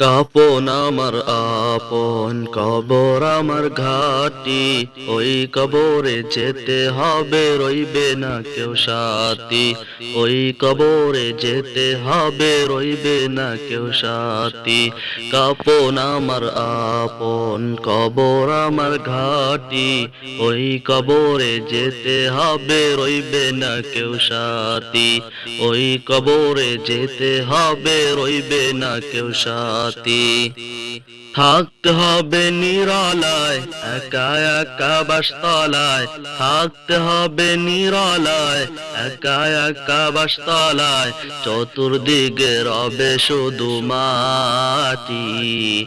কাপন আমার আপন, কবর আমার ঘাটি। ওই কবরে যেতে হবে, রইবে না কেউ সাথী। ওই কবরে যেতে হবে, রইবে না কেউ সাথী। কাপন আমার আপন, কবর আমার ঘাটি। ওই কবরে যেতে হবে, রইবে না কেউ সাথী। ওই কবরে যেতে হবে, রইবে না কেউ সাথী। থাকতে হবে নিরালায়, একা একা বাসতলায়। থাকতে হবে নিরালায়, একা একা বাসতলায়। চতুর্দিকে রবে শুধু মাটি।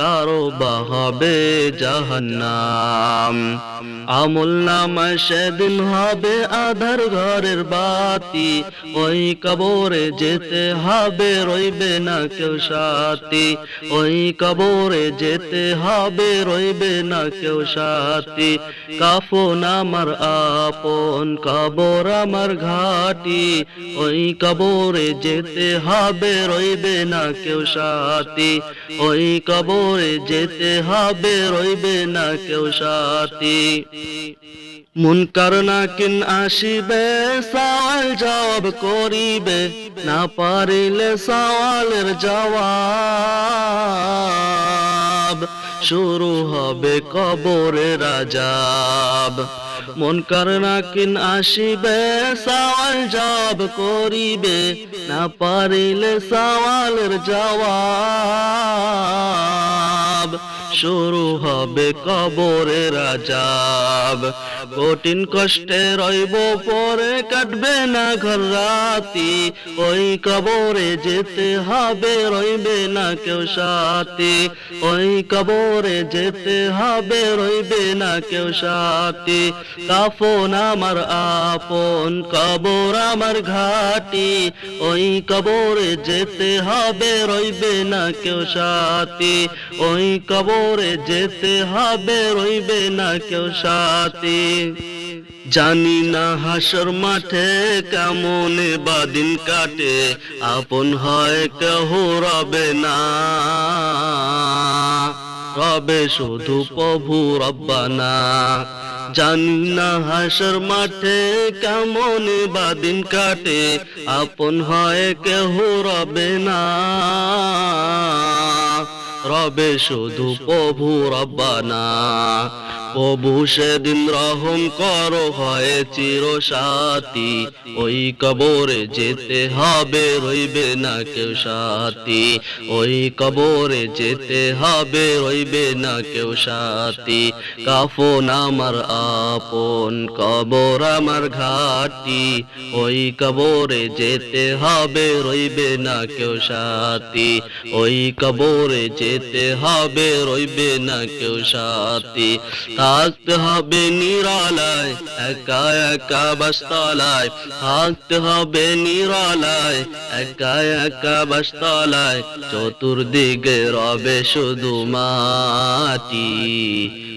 কারও বাহাবে জাহান্নাম। আমল নামায় সেদিন হবে আধার ঘরের বাতি। ওই কবরে যেতে হবে রইবে না কেউ সাথী। ওই কবরে যেতে হবে রইবে না কেউ সাথী। কাফন আমার আপন, কবর আমার ঘাটি। ওই কবরে যেতে হবে রইবে না কেউ সাথী। ওই কবরে যেতে হবে, রইবে না কেউ সাথী। না নাকিন আসিবে, সওয়াল জবাব করিবে, না পারিলে সওয়ালের জবাব। শুরু হবে কবরে রাজাব মনকার নাকিন আসিবে সওয়াল জব করিবে না পারিলে সওয়ালের জবাব। শুরু হবে কবরে রাজাব কঠিন কষ্টে রইব, পরে কাটবে না ঘর রাতি। ওই কবরে যেতে হবে, রইবে না কেউ সাথী। ওই কবরে যেতে হবে, রইবে না কেউ সাথী। কাফন আমার আপন, কবর আমার ঘাটি। ওই কবরে যেতে হবে, রইবে না কেউ সাথী। ওই কবরে যেতে হবে, রইবে না কেউ সাথী। জানি না হাসর মাঠে কেমন বাদিন কাটে, আপন হয় কেহ রবে না। রবে শুধু প্রভু রব্বানা। জানি না হাসর মাঠে কেমন বাদিন কাটে, আপন হয় কেহ রবে না। রবে শুধু প্রভু রব্বানা। প্রভু সেদিন রহম কর হয় চির সাথী ওই কবরে যেতে হবে রইবে না কেউ সাথী। ওই কবরে যেতে হবে রইবে না কেউ সাথী। কাফন আমার আপন, কবর আমার ঘাটি। ওই কবরে যেতে হবে রইবে না কেউ সাথী। ওই কবরে যেতে হবে, রইবে না কেউ সাথী। থাকতে হবে নিরালায়, একা একা বাসতলায়। থাকতে হবে নিরালায়, একা একা বাসতলায়। চতুর্দিকে রবে শুধু মাটি।